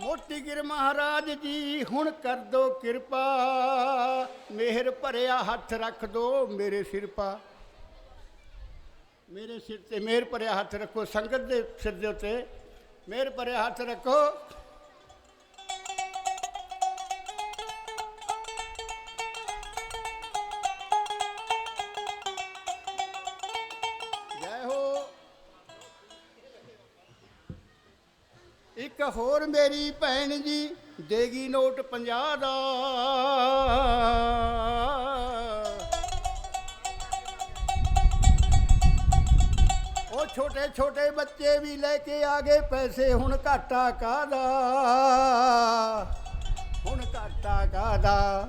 ਮੋਤੀ ਗਿਰ ਮਹਾਰਾਜ ਜੀ, ਹੁਣ ਕਰ ਦੋ ਕਿਰਪਾ। ਮਿਹਰ ਭਰਿਆ ਹੱਥ ਰੱਖ ਦੋ ਮੇਰੇ ਸਿਰ ਪਾ। ਮੇਰੇ ਸਿਰ ਤੇ ਮਿਹਰ ਭਰਿਆ ਹੱਥ ਰੱਖੋ, ਸੰਗਤ ਦੇ ਸਿਰ ਦੇ ਉੱਤੇ। ਮਿਹਰ ਭਰਿਆ ਹੱਥ ਰੱਖੋ। ਇੱਕ ਹੋਰ ਮੇਰੀ ਭੈਣ ਜੀ, ਦੇਗੀ ਨੋਟ 50 ਦਾ। ਉਹ ਛੋਟੇ ਛੋਟੇ ਬੱਚੇ ਵੀ ਲੈ ਕੇ ਆ ਗਏ, ਪੈਸੇ ਹੁਣ ਘਾਟਾ ਕਾਦਾ ਹੁਣ ਘਾਟਾ ਕਾਦਾ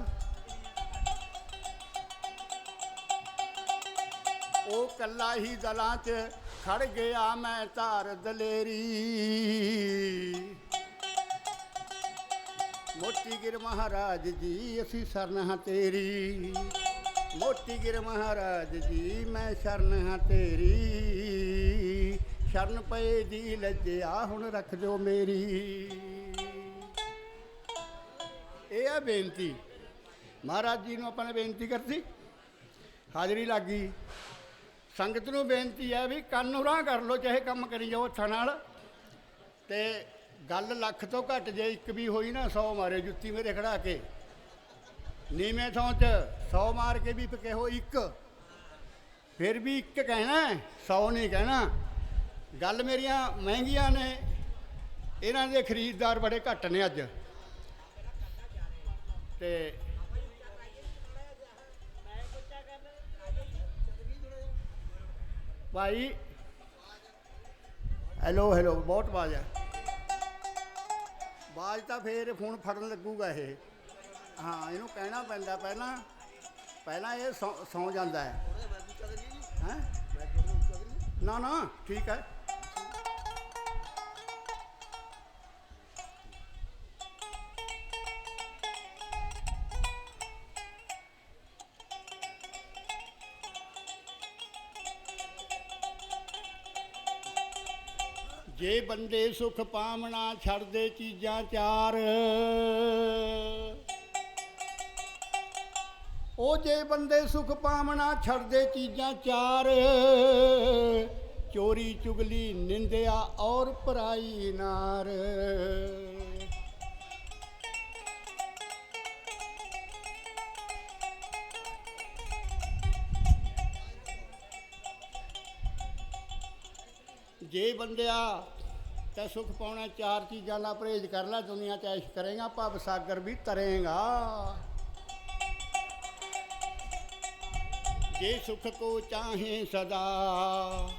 ਉਹ ਕੱਲਾ ਹੀ ਦਲਾਂ 'ਚ ਖੜ ਗਿਆ ਮੈਂ ਧਾਰ ਦਲੇਰੀ। ਮੋਤੀ ਗਿਰ ਮਹਾਰਾਜ ਜੀ, ਅਸੀਂ ਸ਼ਰਨ ਹਾਂ ਤੇਰੀ। ਮੋਤੀ ਗਿਰ ਮਹਾਰਾਜ ਜੀ, ਮੈਂ ਸ਼ਰਨ ਹਾਂ ਤੇਰੀ। ਸ਼ਰਨ ਪਏ ਦੀ ਲੱਜਿਆ, ਹੁਣ ਰੱਖ ਜੋ ਮੇਰੀ। ਇਹ ਆ ਬੇਨਤੀ। ਮਹਾਰਾਜ ਜੀ ਨੂੰ ਆਪਾਂ ਨੇ ਬੇਨਤੀ ਕਰਤੀ। ਹਾਜ਼ਰੀ ਲੱਗੀ ਸੰਗਤ ਨੂੰ ਬੇਨਤੀ ਹੈ ਵੀ ਕੰਨ ਉਰਾਂ ਕਰ ਲੋ ਚਾਹੇ ਕੰਮ ਕਰੀ ਜਾਓ ਹੱਥਾਂ ਨਾਲ। ਤੇ ਗੱਲ ਲੱਖ ਤੋਂ ਘੱਟ ਜੇ ਇੱਕ ਵੀ ਹੋਈ ਨਾ 100 ਮਾਰੇ ਜੁੱਤੀ ਮੇਰੇ ਖੜਾ ਕੇ। ਨੀਵੇਂ ਥਾਂ 'ਚ 100 ਮਾਰ ਕੇ ਵੀ ਕਹੋ ਇੱਕ। ਫਿਰ ਵੀ ਇੱਕ ਕਹਿਣਾ 100 ਨਹੀਂ ਕਹਿਣਾ। ਗੱਲ ਮੇਰੀਆਂ ਮਹਿੰਗੀਆਂ ਨੇ, ਇਹਨਾਂ ਦੇ ਖਰੀਦਦਾਰ ਬੜੇ ਘੱਟ ਨੇ ਅੱਜ। ਤੇ ਭਾਈ। ਹੈਲੋ ਹੈਲੋ ਬਹੁਤ ਆਵਾਜ਼ ਹੈ ਆਵਾਜ਼ ਤਾਂ ਫੇਰ ਫੋਨ ਫੜਨ ਲੱਗੂਗਾ ਇਹ। ਹਾਂ, ਇਹਨੂੰ ਕਹਿਣਾ ਪੈਂਦਾ ਪਹਿਲਾਂ। ਪਹਿਲਾਂ ਇਹ ਸੌ, ਸੌਂ ਜਾਂਦਾ ਹੈ। ਹੈ? ਨਾ ਨਾ, ਠੀਕ ਹੈ। ਜੇ ਬੰਦੇ ਸੁਖ ਪਾਵਣਾ ਛੱਡਦੇ ਚੀਜ਼ਾਂ ਚਾਰ, ਉਹ ਜੇ ਬੰਦੇ ਸੁਖ ਪਾਵਣਾ ਛੱਡਦੇ ਚੀਜ਼ਾਂ ਚਾਰ, ਚੋਰੀ ਚੁਗਲੀ ਨਿੰਦਿਆ ਔਰ ਪਰਾਈ ਨਾਰ। ਜੇ ਬੰਦਿਆ ਤਾਂ ਸੁਖ ਪਾਉਣਾ, ਚਾਰ ਚੀਜ਼ਾਂ ਦਾ ਪਰਹੇਜ਼ ਕਰ ਲੈ, ਦੁਨੀਆ ਚ ਐਸ਼ ਕਰੇਗਾ, ਭਵ ਸਾਗਰ ਵੀ ਤਰੇਗਾ। ਜੇ ਸੁਖ ਕੋ ਚਾਹੇ ਸਦਾ।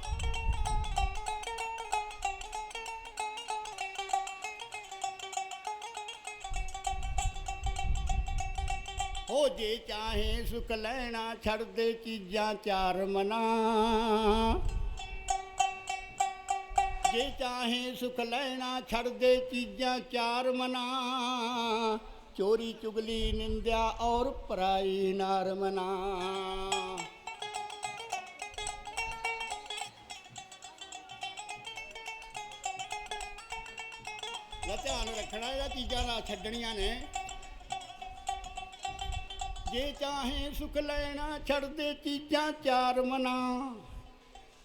ਹੋ ਜੇ ਚਾਹੇ ਸੁਖ ਲੈਣਾ, ਛੱਡ ਦੇ ਚੀਜ਼ਾਂ ਚਾਰ ਮਨਾ। ਜੇ ਚਾਹੇ ਸੁਖ ਲੈਣਾ, ਛੱਡ ਦੇ ਚੀਜ਼ਾਂ ਚਾਰ ਮਨਾ। ਚੋਰੀ, ਚੁਗਲੀ, ਨਿੰਦਿਆ ਔਰ ਪਰਾਈ ਨਾਰ ਮਨਾ। ਇਹ ਧਿਆਨ ਰੱਖਣਾ, ਇਹਦਾ ਚੀਜ਼ਾਂ ਨਾ ਛੱਡਣੀਆਂ ਨੇ। ਜੇ ਚਾਹੇ ਸੁਖ ਲੈਣਾ, ਛੱਡ ਦੇ ਚੀਜ਼ਾਂ ਚਾਰ ਮਨਾ।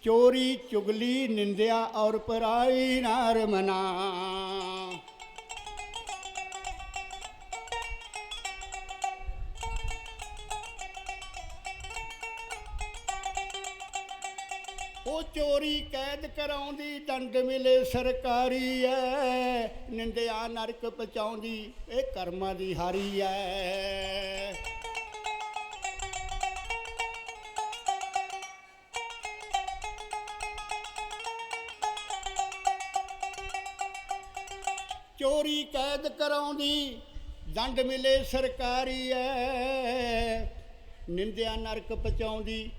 ਚੋਰੀ ਚੁਗਲੀ ਨਿੰਦਿਆ ਔਰ ਪਰਾਈ ਨਾਰ ਮਨਾ। ਉਹ ਚੋਰੀ ਕੈਦ ਕਰਾਉਂਦੀ, ਦੰਡ ਮਿਲੇ ਸਰਕਾਰੀ ਐ। ਨਿੰਦਿਆ ਨਰਕ ਪਚਾਉਂਦੀ ਇਹ ਕਰਮਾਂ ਦੀ ਹਾਰੀ ਐ। ਚੋਰੀ ਕੈਦ ਕਰਾਉਂਦੀ, ਦੰਡ ਮਿਲੇ ਸਰਕਾਰੀ ਐ। ਨਿੰਦਿਆ ਨਰਕ ਪਚਾਉਂਦੀ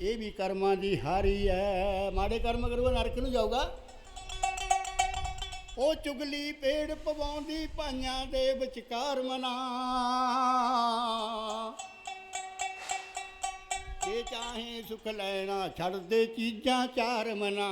ਇਹ ਵੀ ਕਰਮਾਂ ਦੀ ਹਾਰੀ ਐ। ਮਾੜੇ ਕਰਮ ਕਰੂਗਾ, ਨਰਕ ਨੂੰ ਜਾਊਗਾ। ਉਹ ਚੁਗਲੀ ਪੇੜ ਪਵਾਉਂਦੀ, ਭਾਈਆਂ ਦੇ ਵਿਚਕਾਰ ਮਨਾ। ਜੇ ਚਾਹੇ ਸੁਖ ਲੈਣਾ, ਛੱਡ ਦੇ ਚੀਜ਼ਾਂ ਚਾਰ ਮਨਾ।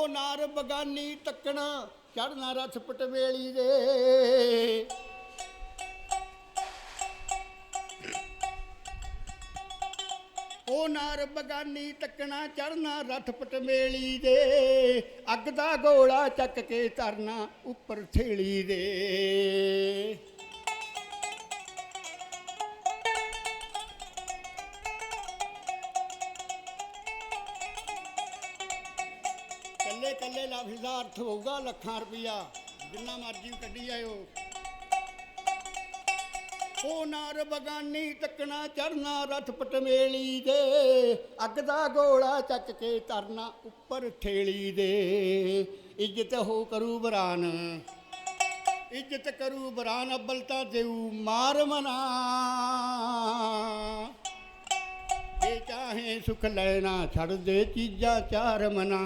ਹੋ ਨਾਰ ਬਗਾਨੀ ਤੱਕਣਾ ਚੜਨਾ ਰਥ ਪਟਵੇਲੀ ਦੇ। ਉਹ ਨਾਰ ਬਗਾਨੀ ਤੱਕਣਾ ਚੜਨਾ ਰਥ ਪਟਵੇਲੀ ਦੇ। ਅੱਗ ਦਾ ਗੋਲਾ ਚੱਕ ਕੇ ਧਰਨਾ ਉੱਪਰ ਥੇਲੀ ਦੇ। ਕੱਲੇ ਕੱਲੇ ਦਾ ਅਰਥ ਹੋਊਗਾ, ਲੱਖਾਂ ਰੁਪਈਆ। ਜਿੰਨਾ ਮਰਜ਼ੀ ਕੱਢੀ ਆਇਓ ਉਹ ਨਾਰ ਬਗਾਨੀ ਤੱਕਣਾ ਚੜਨਾ ਰਥ ਪਟਮੇਲੀ ਦੇ ਅੱਗ ਦਾ ਗੋਲਾ ਚੱਕ ਕੇ ਤਰਨਾ ਉੱਪਰ ਠੇਲੀ ਦੇ। ਇੱਜ਼ਤ ਹੋ ਕਰੂ ਬਰਾਨ। ਇੱਜ਼ਤ ਕਰੂ ਬਰਾਨ, ਅੱਬਲ ਤਾਂ ਦੇਊ ਮਾਰ ਮਨਾ। ਜੇ ਚਾਹੇ ਸੁਖ ਲੈਣਾ, ਛੱਡ ਦੇ ਚੀਜ਼ਾਂ ਚਾਰ ਮਨਾ।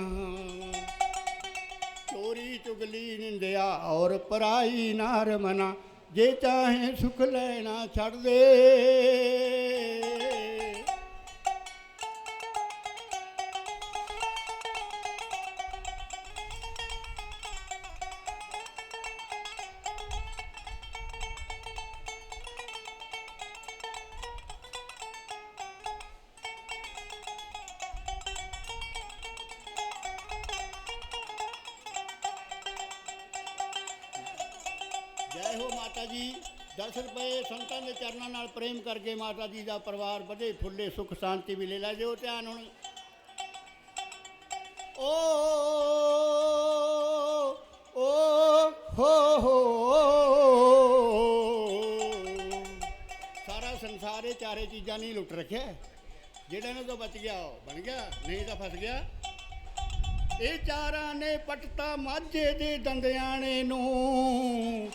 ਚੋਰੀ ਚੁਗਲੀ ਨਿੰਦਿਆ ਔਰ ਪਰਾਈ ਨਾਰ ਮਨਾ ਜੇ ਚਾਹੇ ਸੁਖ ਲੈਣਾ ਛੱਡ ਦੇ। 10 ਪਏ ਸੰਤਾਂ ਦੇ ਚਰਨਾਂ ਨਾਲ ਪ੍ਰੇਮ ਕਰਕੇ ਮਾਤਾ ਜੀ ਦਾ ਪਰਿਵਾਰ ਵਧੇ, ਫੁੱਲੇ, ਸੁਖ, ਸ਼ਾਂਤੀ ਵੀ ਲੈ ਲੈ ਜਿਓ ਧਿਆਨ ਹੁਣ। ਓ ਓ, ਹੋ ਹੋ। ਸਾਰਾ ਸੰਸਾਰ ਇਹ ਚਾਰੇ ਚੀਜ਼ਾਂ ਨਹੀਂ ਲੁੱਟ ਰੱਖਿਆ। ਜਿਹੜਾ ਇਹਨਾਂ ਤੋਂ ਬਚ ਗਿਆ, ਉਹ ਬਣ ਗਿਆ, ਨਹੀਂ ਤਾਂ ਫਸ ਗਿਆ। ਇਹ ਚਾਰਾਂ ਨੇ ਪਟਤਾ ਮਾਝੇ ਦੇ ਦੰਦਿਆਣੇ ਨੂੰ।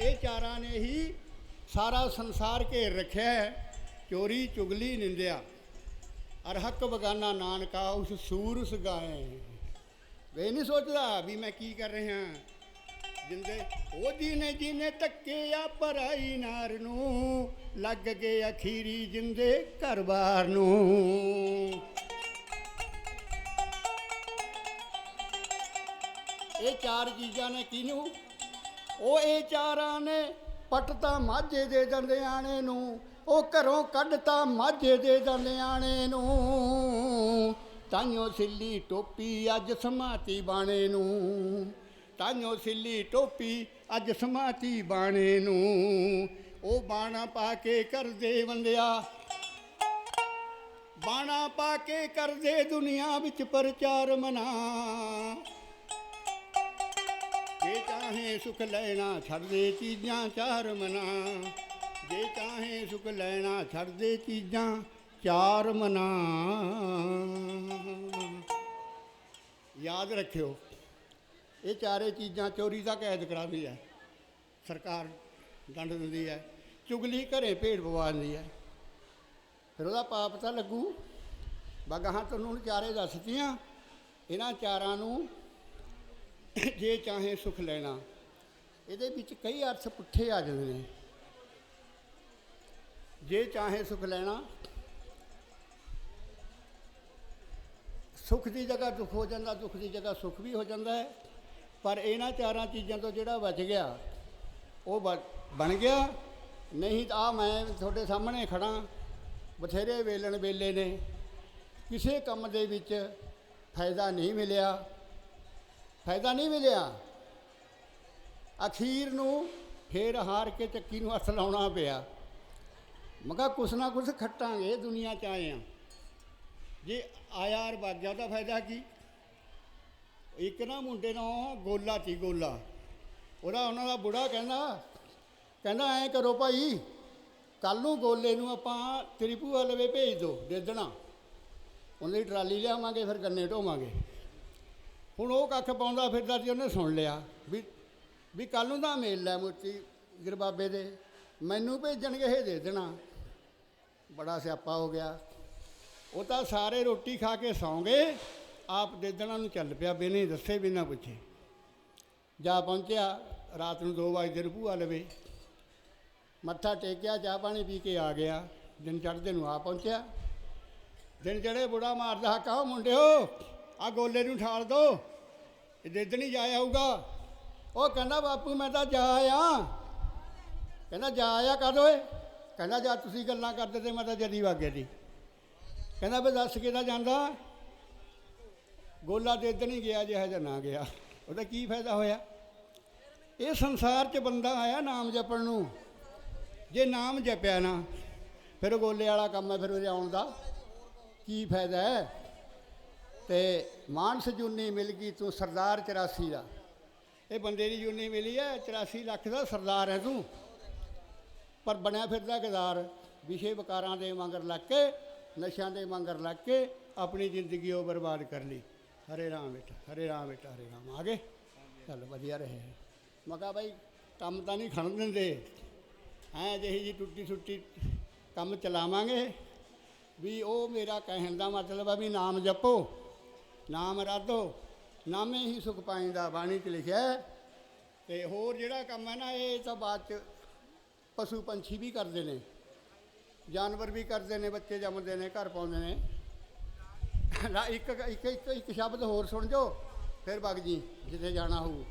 ਇਹ ਚਾਰਾਂ ਨੇ ਹੀ ਸਾਰਾ ਸੰਸਾਰ ਘੇਰ ਰੱਖਿਆ ਹੈ। ਚੋਰੀ, ਚੁਗਲੀ, ਨਿੰਦਿਆ। ਅਰ ਹੱਕ ਬਗਾਨਾ ਨਾਨਕਾ, ਉਸ ਸੂਰਸ ਗਾਏ। ਵੇ ਨਹੀਂ ਸੋਚਦਾ ਵੀ ਮੈਂ ਕੀ ਕਰ ਰਿਹਾ। ਜਿੰਦੇ ਉਹ ਜੀਨੇ ਜੀਨੇ ਤੱਕੇ ਆ ਪਰਾਈ ਨਾਰ ਨੂੰ, ਲੱਗ ਗਏ ਅਖੀਰੀ ਜਿੰਦੇ ਘਰਬਾਰ ਨੂੰ। ਇਹ ਚਾਰ ਚੀਜ਼ਾਂ ਨੇ ਕਿਹਨੂੰ ਉਹ ਇਹ ਚਾਰਾਂ ਨੇ ਪਟਤਾ ਮਾਝੇ ਦੇ ਦੰਦਿਆਣੇ ਨੂੰ, ਉਹ ਘਰੋਂ ਕੱਢਤਾ ਮਾਝੇ ਦੇ ਦੰਦਿਆਣੇ ਨੂੰ। ਤਾਈਓ ਸਿੱਲੀ ਟੋਪੀ ਅੱਜ ਸਮਾਤੀ ਬਾਣੇ ਨੂੰ। ਤਾਈਓ ਸਿੱਲੀ ਟੋਪੀ ਅੱਜ ਸਮਾਤੀ ਬਾਣੇ ਨੂੰ। ਉਹ ਬਾਣਾ ਪਾ ਕੇ ਕਰਦੇ ਬੰਦਿਆ ਬਾਣਾ ਪਾ ਕੇ ਕਰਦੇ ਦੁਨੀਆ ਵਿੱਚ ਪ੍ਰਚਾਰ ਮਨਾ। ਜੇ ਚਾਹੇ ਸੁਖ ਲੈਣਾ ਛੱਡ ਦੇ ਚੀਜ਼ਾਂ, ਚਾਰ ਮਨਾ। ਜੇ ਚਾਹੇ ਸੁਖ ਲੈਣਾ ਛੱਡ ਦੇ ਚੀਜ਼ਾਂ, ਚਾਰ ਮਨਾ। ਯਾਦ ਰੱਖਿਓ, ਇਹ ਚਾਰੇ ਚੀਜ਼ਾਂ ਚੋਰੀ ਦਾ ਕੈਦ ਕਰਾਉਂਦੀ ਹੈ। ਸਰਕਾਰ ਦੰਡ ਦਿੰਦੀ ਹੈ, ਚੁਗਲੀ ਘਰੇ ਭੇਡ ਪਵਾ ਦਿੰਦੀ ਹੈ। ਫਿਰ ਉਹਦਾ ਪਾਪ ਤਾਂ ਲੱਗੂ। ਬਗਾਹਾਂ ਤੁਹਾਨੂੰ ਚਾਰੇ ਦੱਸਤੀਆਂ, ਇਹਨਾਂ ਚਾਰਾਂ ਨੂੰ ਜੇ ਚਾਹੇ ਸੁਖ ਲੈਣਾ। ਇਹਦੇ ਵਿੱਚ ਕਈ ਅਰਥ ਪੁੱਠੇ ਆ ਜਾਂਦੇ ਨੇ। ਜੇ ਚਾਹੇ ਸੁਖ ਲੈਣਾ, ਸੁਖ ਦੀ ਜਗ੍ਹਾ ਦੁੱਖ ਹੋ ਜਾਂਦਾ, ਦੁੱਖ ਦੀ ਜਗ੍ਹਾ ਸੁਖ ਵੀ ਹੋ ਜਾਂਦਾ ਹੈ। ਪਰ ਇਹਨਾਂ ਚਾਰਾਂ ਚੀਜ਼ਾਂ ਤੋਂ ਜਿਹੜਾ ਬਚ ਗਿਆ, ਉਹ ਬ- ਬਣ ਗਿਆ। ਨਹੀਂ ਤਾਂ ਆ ਮੈਂ ਤੁਹਾਡੇ ਸਾਹਮਣੇ ਖੜਾ ਬਥੇਰੇ ਵੇਲਣ ਵੇਲੇ ਨੇ। ਕਿਸੇ ਕੰਮ ਦੇ ਵਿੱਚ ਫਾਇਦਾ ਨਹੀਂ ਮਿਲਿਆ। ਫਾਇਦਾ ਨਹੀਂ ਮਿਲਿਆ। ਅਖੀਰ ਨੂੰ ਫੇਰ ਹਾਰ ਕੇ ਚੱਕੀ ਨੂੰ ਹੱਥ ਲਾਉਣਾ ਪਿਆ। ਮਗਾ ਕੁਛ ਨਾ ਕੁਛ ਖੱਟਾਂਗੇ, ਦੁਨੀਆ ਚ ਆਏ ਆ। ਜੇ ਆਇਆ ਰ ਦਾ ਫਾਇਦਾ ਕੀ? ਇੱਕ ਨਾ ਮੁੰਡੇ ਨੂੰ ਗੋਲਾ ਤੀ ਗੋਲਾ। ਉਹਦਾ ਉਹਨਾਂ ਦਾ ਬੁੜਾ ਕਹਿੰਦਾ ਕਹਿੰਦਾ ਐਂ ਕਰੋ ਭਾਈ ਕੱਲ ਨੂੰ ਗੋਲੇ ਨੂੰ ਆਪਾਂ ਤੇਰੀ ਭੂਆ ਲਵੇ ਭੇਜ ਦਿਓ ਦੇ ਦੇਣਾ। ਉਹਦੀ ਟਰਾਲੀ ਲਿਆਵਾਂਗੇ, ਫਿਰ ਗੰਨੇ ਢੋਵਾਂਗੇ। ਹੁਣ ਉਹ ਕੱਖ ਪਾਉਂਦਾ ਫਿਰਦਾ ਸੀ, ਉਹਨੇ ਸੁਣ ਲਿਆ ਵੀ ਵੀ ਕੱਲ ਨੂੰ ਤਾਂ ਮੇਲ ਲੈ ਮੋਤੀ ਗਿਰਬਾਬੇ ਦੇ, ਮੈਨੂੰ ਭੇਜਣਗੇ ਇਹ ਦੇ ਦੇਣਾ। ਬੜਾ ਸਿਆਪਾ ਹੋ ਗਿਆ। ਉਹ ਤਾਂ ਸਾਰੇ ਰੋਟੀ ਖਾ ਕੇ ਸੌਂ ਗਏ ਆਪ ਦੇ ਦੇਣਾ ਨੂੰ ਚੱਲ ਪਿਆ ਬਿਨੇ ਦੱਸੇ ਬਿਨਾ ਪੁੱਛੇ। ਜਾ ਪਹੁੰਚਿਆ, ਰਾਤ ਨੂੰ 2 ਵਜੇ ਦੇ ਭੂਆ ਲਵੇ। ਮੱਥਾ ਟੇਕਿਆ, ਚਾਹ ਪਾਣੀ ਪੀ ਕੇ ਆ ਗਿਆ। ਦਿਨ ਚੜ੍ਹਦੇ ਨੂੰ ਆ ਪਹੁੰਚਿਆ। ਦਿਨ ਜਿਹੜੇ ਬੁੜਾ ਮਾਰਦਾ ਹਾ ਕਹੋ ਮੁੰਡਿਓ ਆ ਗੋਲੇ ਨੂੰ ਠਾਲ ਦੋ। ਇਹ ਨਹੀਂ ਜਾਇਆ ਆਊਗਾ ਉਹ ਕਹਿੰਦਾ, ਬਾਪੂ, ਮੈਂ ਤਾਂ ਜਾ ਆ ਕਹਿੰਦਾ, ਜਾ ਆ ਕਦ ਓਏ? ਕਹਿੰਦਾ, ਜਾ, ਤੁਸੀਂ ਗੱਲਾਂ ਕਰਦੇ ਤੇ ਮੈਂ ਤਾਂ ਜਦੀ ਵਾਗੇ ਦੀ। ਕਹਿੰਦਾ ਵੀ ਦੱਸ ਕਿਹਦਾ ਜਾਂਦਾ। ਗੋਲਾ ਦੇ ਨਹੀਂ ਗਿਆ, ਜਿਹਾ ਜਾਂ ਨਾ ਗਿਆ। ਉਹਦਾ ਕੀ ਫਾਇਦਾ ਹੋਇਆ? ਇਹ ਸੰਸਾਰ 'ਚ ਬੰਦਾ ਆਇਆ ਨਾਮ ਜਪਣ ਨੂੰ। ਜੇ ਨਾਮ ਜਪਿਆ ਨਾ, ਫਿਰ ਗੋਲੇ ਵਾਲਾ ਕੰਮ ਹੈ, ਫਿਰ ਉਹਦੇ ਆਉਣ ਦਾ ਕੀ ਫਾਇਦਾ ਹੈ? ਤੇ ਮਾਨਸ ਜੁਨੀ ਮਿਲ ਗਈ ਤੂੰ ਸਰਦਾਰ 84 ਦਾ। ਇਹ ਬੰਦੇ ਦੀ ਜੁਨੀ ਮਿਲੀ ਹੈ 84 ਲੱਖ ਦਾ ਸਰਦਾਰ ਹੈ ਤੂੰ। ਪਰ ਬਣਿਆ ਫਿਰਦਾ ਗਦਾਰ ਵਿਸ਼ੇ ਵਿਕਾਰਾਂ ਦੇ ਮੰਗਰ ਲੱਗ ਕੇ, ਨਸ਼ਿਆਂ ਦੇ ਮੰਗਰ ਲੱਗ ਕੇ, ਆਪਣੀ ਜ਼ਿੰਦਗੀ ਉਹ ਬਰਬਾਦ ਕਰ ਲਈ। ਹਰੇ ਰਾਮ ਬੇਟਾ, ਹਰੇ ਰਾਮ ਬੇਟਾ, ਹਰੇ ਰਾਮ। ਆ ਗਏ? ਚੱਲ ਵਧੀਆ ਰਹੇ ਮੈਂ ਕਿਹਾ ਬਾਈ, ਕੰਮ ਤਾਂ ਨਹੀਂ ਖੜਨ ਦਿੰਦੇ। ਐ ਜਿਹੀ ਜੀ ਟੁੱਟੀ ਸੁੱਟੀ ਕੰਮ ਚਲਾਵਾਂਗੇ। ਵੀ ਉਹ ਮੇਰਾ ਕਹਿਣ ਦਾ ਮਤਲਬ ਆ ਵੀ ਨਾਮ ਜਪੋ। ਨਾਮ ਰਾਧੋ ਨਾਮੇ ਹੀ ਸੁਖ ਪਾਇੰਦਾ ਬਾਣੀ 'ਚ ਲਿਖਿਆ ਹੈ। ਤੇ ਹੋਰ ਜਿਹੜਾ ਕੰਮ ਹੈ ਨਾ, ਇਹ ਤਾਂ ਬਾਅਦ 'ਚ ਪਸ਼ੂ ਪੰਛੀ ਵੀ ਕਰਦੇ ਨੇ। ਜਾਨਵਰ ਵੀ ਕਰਦੇ ਨੇ, ਬੱਚੇ ਜੰਮਦੇ ਨੇ, ਘਰ ਪਾਉਂਦੇ ਨੇ। ਇੱਕ ਇੱਕ ਇੱਕ ਇੱਕ ਸ਼ਬਦ ਹੋਰ ਸੁਣ ਜੋ, ਫਿਰ ਵਗ ਜੀ, ਜਿੱਥੇ ਜਾਣਾ ਹੋਊ।